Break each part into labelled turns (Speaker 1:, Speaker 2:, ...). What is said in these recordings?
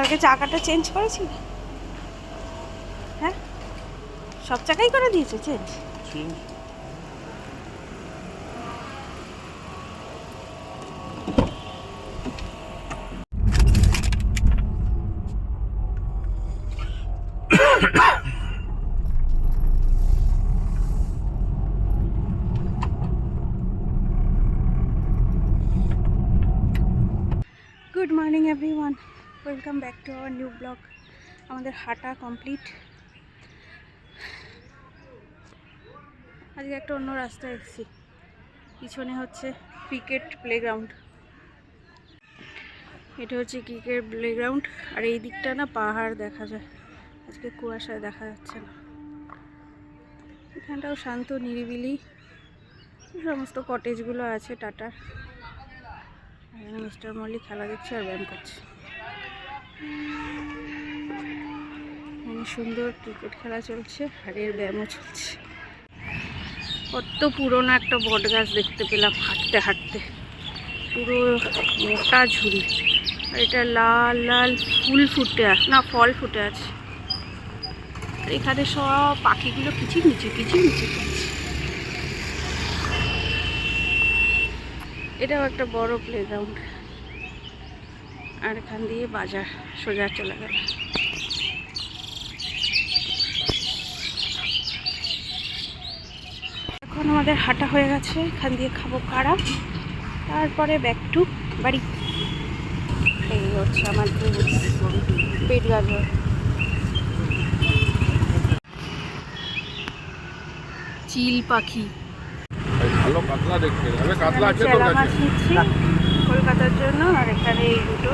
Speaker 1: কালকে চাকাটা চেঞ্জ করেছি? হ্যাঁ? সব চাকাই করে দিয়েছে change good morning everyone welcome back to our new blog আমাদের হাঁটা কমপ্লিট আজকে একটা অন্য রাস্তায় এসেছি। পিছনে হচ্ছে ক্রিকেট প্লেগ্রাউন্ড এটা হচ্ছে ক্রিকেট প্লেগ্রাউন্ড আর এই দিকটা না পাহাড় দেখা যায়। আজকে কুয়াশায় দেখা যাচ্ছে না। এখানটাও শান্ত, নিরিবিলি। সমস্ত কটেজগুলো আছে টাটার। মিস্টার মল্লিক খেলা দেখছে আর ব্যায়াম করছে। সুন্দর ক্রিকেট খেলা চলছে এর ব্যায়ামও চলছে। কত পুরোনো একটা বট গাছ দেখতে পেলাম হাঁটতে হাঁটতে। পুরো মোটা ঝুড়ি। আর এটা লাল লাল ফুল ফুটে আছে না, ফল ফুটে আছে। আর এখানে সব পাখিগুলো কিচির মিচি কিচির মিচি করছে এটাও একটা বড় প্লেগ্রাউন্ড আর এখান দিয়ে বাজার সোজা চলে গেল। এখন আমাদের হাঁটা হয়ে গেছে এখান দিয়ে খাব কারা তারপরে ব্যাক টু বাড়ি। এই হচ্ছে আমার পেট গাজর চিল পাখি।
Speaker 2: ভালো কাতলা দেখতে। হবে কাতলা আছে
Speaker 1: চেলা
Speaker 2: কাছে
Speaker 1: কলকাতার জন্য, আর এখানে এই দুটো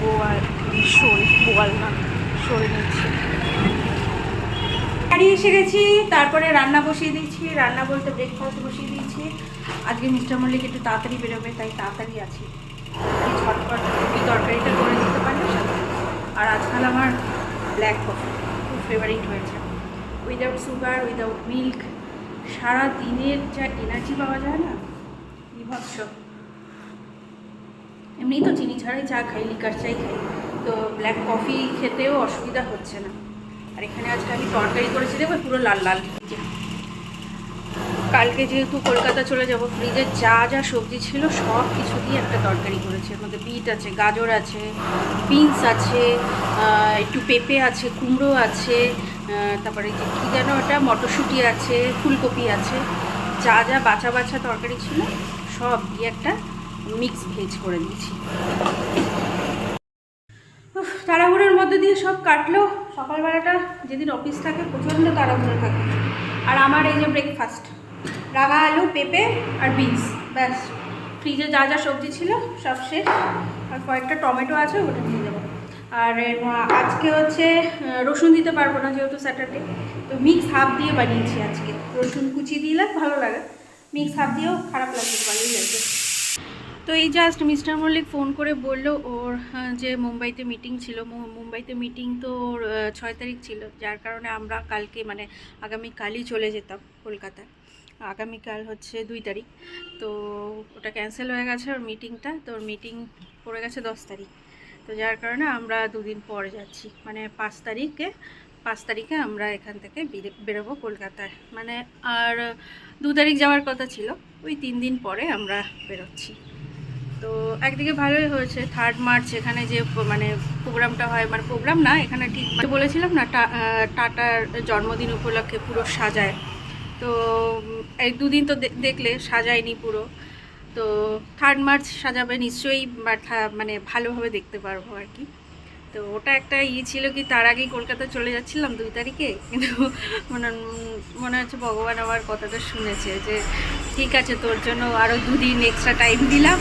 Speaker 1: বোয়াল, শোল, বোয়াল না, শোল নিচ্ছি। বাড়ি এসে গেছি, তারপরে রান্না বসিয়ে দিয়েছি রান্না বলতে ব্রেকফাস্ট বসিয়ে দিয়েছি আজকে মিস্টার মল্লিক একটু তাড়াতাড়ি বেরোবে, তাই তাড়াতাড়ি আছি। ঝটপট এই তরকারিটা করে দিতে পারলে আর আজকাল আমার ব্ল্যাক কফি খুব ফেভারিট হয়েছে। উইদাউট সুগার উইদাউট মিল্ক সারা দিনের যা এনার্জি পাওয়া যায় না, বিভৎস। এমনি তো চিনি ছাড়াই চা খাই লিকার চাই খাই। তো ব্ল্যাক কফি খেতেও অসুবিধা হচ্ছে না। আর এখানে আজকে আমি তরকারি করেছি, দেখো, পুরো লাল লাল। কালকে যেহেতু কলকাতা চলে যাব ফ্রিজে যা যা সবজি ছিল, সব কিছু দিয়ে একটা তরকারি করেছি। এর মধ্যে বিট আছে, গাজর আছে বিনস আছে একটু পেঁপে আছে, কুমড়ো আছে তারপরে যে কী যেন ওটা, মটরশুঁটি আছে, ফুলকপি আছে। যা যা বাছা বাছা তরকারি ছিল, সব দিয়ে একটা মিক্স ভেজ করে উফ, তাড়াহুড়োর মধ্যে দিয়ে সব কাটলো। সকালবেলাটা যেদিন অফিস থাকে প্রচণ্ড তাড়াহুড়ো থাকে। আর আমার এই যে ব্রেকফাস্ট রাঙা আলু পেঁপে আর বিনস ব্যাস। ফ্রিজে যা যা সবজি ছিল সব শেষ। আর কয়েকটা টমেটো আছে ওটা নিয়ে যাব আর আজকে হচ্ছে রসুন দিতে পারব না যেহেতু স্যাটারডে তো মিক্স হাফ দিয়ে বানিয়েছি আজকে। রসুন কুচি দিলে ভালো লাগে। মিক্স হাফ দিয়েও খারাপ লাগবে ভালোই তো এই জাস্ট মিস্টার মল্লিক ফোন করে বলল ওর যে মুম্বাইতে মিটিং ছিল মুম্বাইতে মিটিং তো ওর ছয় তারিখ ছিল, যার কারণে আমরা কালকে মানে আগামীকালই চলে যেতাম কলকাতায়। আগামীকাল হচ্ছে দুই তারিখ, তো ওটা ক্যান্সেল হয়ে গেছে ওর মিটিংটা তো ওর মিটিং পড়ে গেছে দশ তারিখ। তো যার কারণে আমরা দুদিন পরে যাচ্ছি মানে পাঁচ তারিখে পাঁচ তারিখে আমরা এখান থেকে বেরে- বেরোবো কলকাতায়। মানে আর দু তারিখ যাওয়ার কথা ছিল, ওই তিন দিন পরে আমরা বেরোচ্ছি। তো একদিকে ভালোই হয়েছে থার্ড মার্চ এখানে যে মানে প্রোগ্রামটা হয় মানে প্রোগ্রাম না, এখানে ঠিক বলেছিলাম না টাটার জন্মদিন উপলক্ষে পুরো সাজায়। তো এই দুদিন তো দেখলে সাজায়নি পুরো। তো থার্ড মার্চ সাজাবে নিশ্চয়ই মানে ভালোভাবে দেখতে পারব আর কি। তো ওটা একটা ইয়ে ছিল কি, তার আগেই কলকাতা চলে যাচ্ছিলাম দুই তারিখে, কিন্তু মনে মনে হচ্ছে ভগবান আমার কথাটা শুনেছে যে, ঠিক আছে, তোর জন্য আরও দুদিন এক্সট্রা টাইম দিলাম।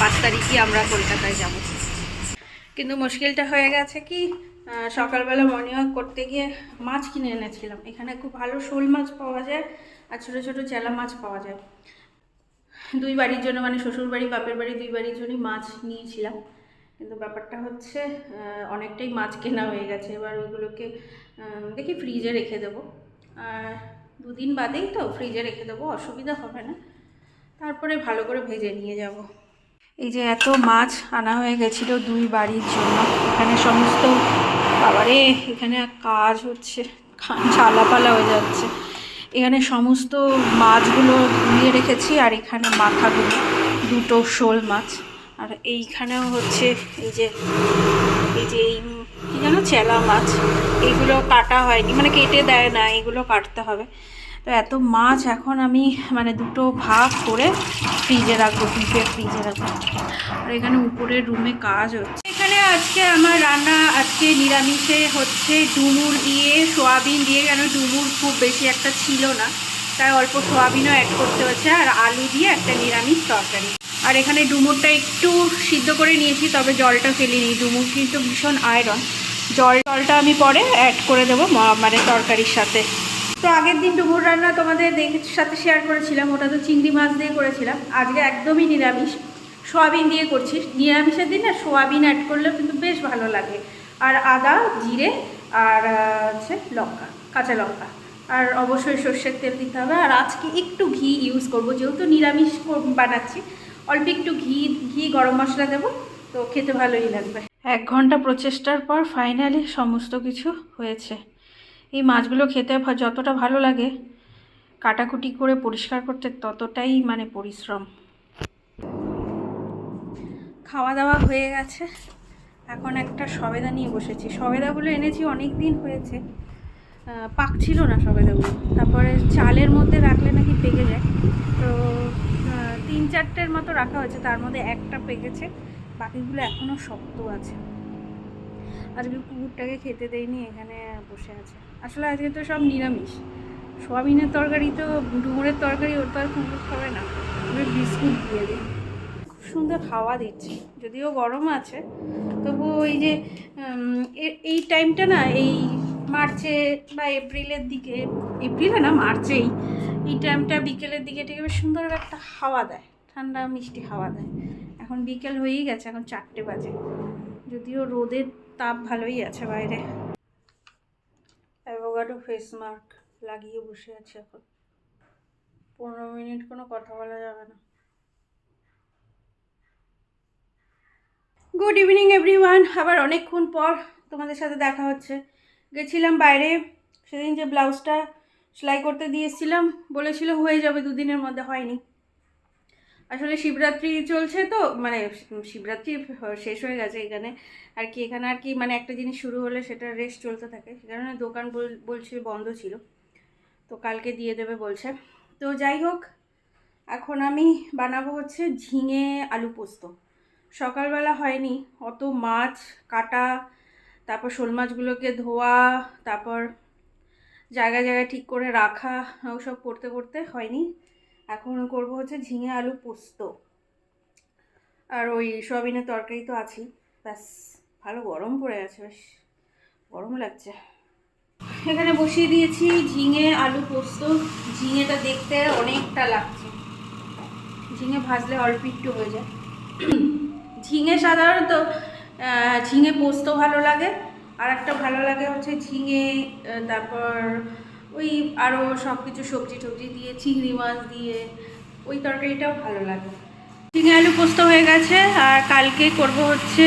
Speaker 1: পাঁচ তারিখই আমরা কলকাতায় যাব। কিন্তু মুশকিলটা হয়ে গেছে কি সকালবেলা মর্নিং ওয়াক করতে গিয়ে মাছ কিনে এনেছিলাম। এখানে খুব ভালো শোল মাছ পাওয়া যায় আর ছোটো ছোটো চেলা মাছ পাওয়া যায়। দুই বাড়ির জন্য মানে শ্বশুর বাড়ি, বাপের বাড়ি দুই বাড়ির জন্যই মাছ নিয়েছিলাম। কিন্তু ব্যাপারটা হচ্ছে অনেকটাই মাছ কেনা হয়ে গেছে। এবার ওইগুলোকে দেখি ফ্রিজে রেখে দেবো। আর দুদিন বাদেই তো ফ্রিজে রেখে দেবো, অসুবিধা হবে না। তারপরে ভালো করে ভেজে নিয়ে যাব। এই যে এত মাছ আনা হয়ে গেছিল দুই বাড়ির জন্য। এখানে সমস্ত, বাবারে, এখানে কাজ হচ্ছে ছালাপালা হয়ে যাচ্ছে। এখানে সমস্ত মাছগুলো ধুয়ে রেখেছি আর এখানে মাথাগুলো, দুটো শোল মাছ। আর এইখানেও হচ্ছে এই যে এই যে এই কী যেন চেলা মাছ, এইগুলো কাটা হয়নি মানে কেটে দেয় না এগুলো কাটতে হবে। তো এত মাছ এখন আমি মানে দুটো ভাগ করে ফ্রিজে রাখব ডিপে ফ্রিজে রাখব। আর এখানে উপরের রুমে কাজ হচ্ছে। এখানে আজকে আমার রান্না আজকে নিরামিষে হচ্ছে ডুমুর দিয়ে সোয়াবিন দিয়ে, কেন ডুমুর খুব বেশি একটা ছিল না। তাই অল্প সোয়াবিনও অ্যাড করতে হচ্ছে, আর আলু দিয়ে একটা নিরামিষ তরকারি। আর এখানে ডুমুরটা একটু সিদ্ধ করে নিয়েছি, তবে জলটা ফেলিনি ডুমুর কিন্তু ভীষণ আয়রন জল, জলটা আমি পরে অ্যাড করে দেবো মানে তরকারির সাথে। তো আগের দিন ডুমুর রান্না তোমাদের সাথে শেয়ার করেছিলাম, ওটা তো চিংড়ি মাছ দিয়ে করেছিলাম। আজকে একদমই নিরামিষ। সোয়াবিন দিয়ে করছি। নিরামিষের দিন না সোয়াবিন অ্যাড করলেও কিন্তু বেশ ভালো লাগে। আর আদা, জিরে, আর হচ্ছে লঙ্কা, কাঁচা লঙ্কা। আর অবশ্যই সর্ষের তেল দিতে হবে। আর আজকে একটু ঘি ইউজ করব। যেহেতু নিরামিষ বানাচ্ছি, অল্প একটু ঘি ঘি, গরম মশলা দেবো, তো খেতে ভালোই লাগবে। এক ঘণ্টা প্রচেষ্টার পর ফাইনালি সমস্ত কিছু হয়েছে। এই মাছগুলো খেতে যতটা ভালো লাগে, কাটাকুটি করে পরিষ্কার করতে ততটাই মানে পরিশ্রম। খাওয়া দাওয়া হয়ে গেছে। এখন একটা সবেদা নিয়ে বসেছি। সবেদাগুলো এনেছি অনেক দিন হয়েছে পাক ছিল না সবেদাগুলো। তারপরে চালের মধ্যে রাখলে নাকি পেকে যায়। তো তিন চারটের মতো রাখা হয়েছে। তার মধ্যে একটা পেকেছে। বাকিগুলো এখনও শক্ত আছে। আজকে কুকুরটাকে খেতে দেয়নি, এখানে বসে আছে। আসলে আজকে তো সব নিরামিষ। সোয়াবিনের তরকারি তো, ডুমুরের তরকারি, ওর তো আর কুকুর খাবে না। ওদের বিস্কুট দিয়ে দিই। খুব সুন্দর হাওয়া দিচ্ছে। যদিও গরম আছে, তবু ওই যে এই টাইমটা না, এই মার্চে বা এপ্রিলের দিকে, এপ্রিলে না, মার্চেই, এই টাইমটা বিকেলের দিকে ঠিক বেশ সুন্দর একটা হাওয়া দেয়। ঠান্ডা মিষ্টি হাওয়া দেয়। এখন বিকেল হয়েই গেছে, এখন চারটে বাজে। যদিও রোদের তাপ ভালোই আছে বাইরে। অ্যাভোগাডো ফেস মার্ক লাগিয়ে বসে আছে এখন। পনেরো মিনিট কোনো কথা বলা যাবে না। গুড ইভিনিং এভরিওয়ান আবার অনেকক্ষণ পর তোমাদের সাথে দেখা হচ্ছে। গেছিলাম বাইরে, সেদিন যে ব্লাউজটা সেলাই করতে দিয়েছিলাম, বলেছিল হয়ে যাবে, দুদিনের মধ্যে হয়নি। আসলে শিবরাত্রি চলছে তো মানে শিবরাত্রি শেষ হয়ে গেছে এখানে। আর কি, এখানে আর কি মানে একটা জিনিস শুরু হলে সেটা রেস্ট চলতে থাকে। সে কারণে দোকান বল- বলছিল, বন্ধ ছিল। তো কালকে দিয়ে দেবে বলছে। তো যাই হোক, এখন আমি বানাবো হচ্ছে ঝিঙে আলু পোস্ত। সকালবেলা হয়নি, অত মাছ কাটা, তারপর শোল মাছগুলোকে ধোয়া, তারপর জায়গায় জায়গায় ঠিক করে রাখা, ওসব করতে করতে হয়নি। এখন করব হচ্ছে ঝিঙে আলু পোস্ত। আর ওই সোয়াবিনের তরকারি তো আছেই। ব্যাস, ভালো গরম পড়ে গেছে, বেশ। গরম লাগছে। এখানে বসিয়ে দিয়েছি ঝিঙে আলু পোস্ত। ঝিঙেটা দেখতে অনেকটা লাগছে। ঝিঙে ভাজলে অল্প একটু হয়ে যায়। ঝিঙে সাধারণত ঝিঙে পোস্ত ভালো লাগে। আর একটা ভালো লাগে হচ্ছে ঝিঙে তারপর ওই আরও সব কিছু সবজি টবজি দিয়ে, চিংড়ি মাছ দিয়ে, ওই তরকারিটাও ভালো লাগে। ঝিঙে আলু পোস্ত হয়ে গেছে, আর কালকে করব হচ্ছে,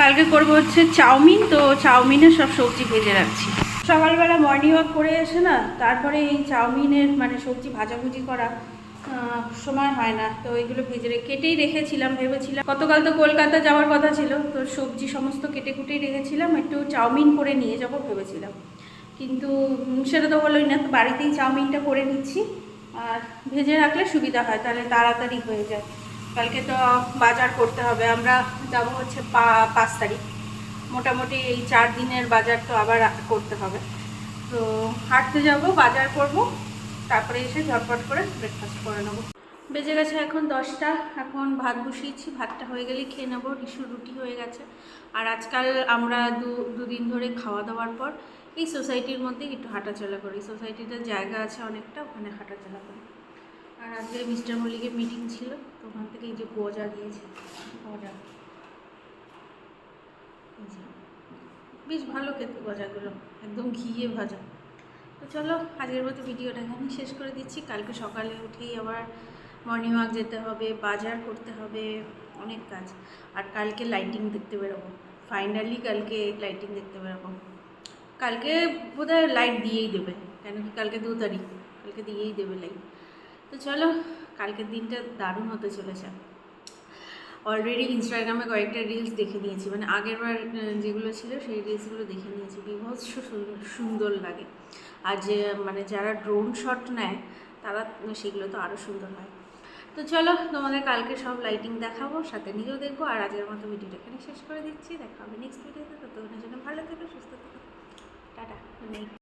Speaker 1: কালকে করব হচ্ছে চাউমিন। তো চাউমিনের সব সবজি ভেজে রাখছি। সকালবেলা মর্নিং ওয়াক করে এসে না, তারপরে এই চাউমিনের মানে সবজি ভাজাভুজি করা সময় হয় না। তো এগুলো ভেজে কেটেই রেখেছিলাম, ভেবেছিলাম। গতকাল তো কলকাতা যাওয়ার কথা ছিল, তো সবজি সমস্ত কেটে কুটেই রেখেছিলাম, একটু চাউমিন করে নিয়ে যাব ভেবেছিলাম। কিন্তু সেটা তো হলোই না, তো বাড়িতেই চাউমিনটা করে নিচ্ছি। আর ভেজে রাখলে সুবিধা হয়, তাহলে তাড়াতাড়ি হয়ে যায়। কালকে তো বাজার করতে হবে, আমরা যাব হচ্ছে পাঁচ তারিখ। মোটামুটি এই চার দিনের বাজার তো আবার করতে হবে। তো হাঁটতে যাব, বাজার করব, তারপরে এসে ঝটপট করে ব্রেকফাস্ট করে নেব। বেজে গেছে এখন দশটা, এখন ভাত বসিয়েছি, ভাতটা হয়ে গেলেই খেয়ে নেব রিসুর রুটি হয়ে গেছে। আর আজকাল আমরা দু, দুদিন ধরে খাওয়া দাওয়ার পর এই সোসাইটির মধ্যে একটু হাঁটাচলা করি। সোসাইটিটার জায়গা আছে অনেকটা, ওখানে হাঁটাচলা করি। আর আজকে মিস্টার মল্লিকের মিটিং ছিল, তো ওখান থেকে এই যে গজা দিয়েছে গজা বেশ ভালো খেতে গজাগুলো একদম ঘিয়ে ভাজা। তো চলো, আজকের মতো ভিডিওটা এখানে শেষ করে দিচ্ছি। কালকে সকালে উঠেই আবার মর্নিং ওয়াক যেতে হবে, বাজার করতে হবে, অনেক কাজ। আর কালকে লাইটিং দেখতে বেরোবো। ফাইনালি কালকে লাইটিং দেখতে বেরোবো। কালকে বোধহয় লাইট দিয়েই দেবে কেন কি কালকে দু তারিখ, কালকে দিয়েই দেবে লাইট তো চলো, কালকের দিনটা দারুণ হতে চলেছে। অলরেডি ইনস্টাগ্রামে কয়েকটা রিলস দেখে নিয়েছি মানে আগেরবার যেগুলো ছিল সেই রিলসগুলো দেখে নিয়েছি, বিভৎস সুন্দর- লাগে। আর যে মানে যারা ড্রোন শট নেয়, তারা সেগুলো তো আরও সুন্দর হয়। তো চলো, তোমাদের কালকে সব লাইটিং দেখাবো, সাথে নিজেও দেখব, আর আজকের মতো ভিডিওটা এখানে শেষ করে দিচ্ছি। দেখা হবে নেক্সট ভিডিওতে ততক্ষণের জন্য ভালো থেকো, সুস্থ tá, tá.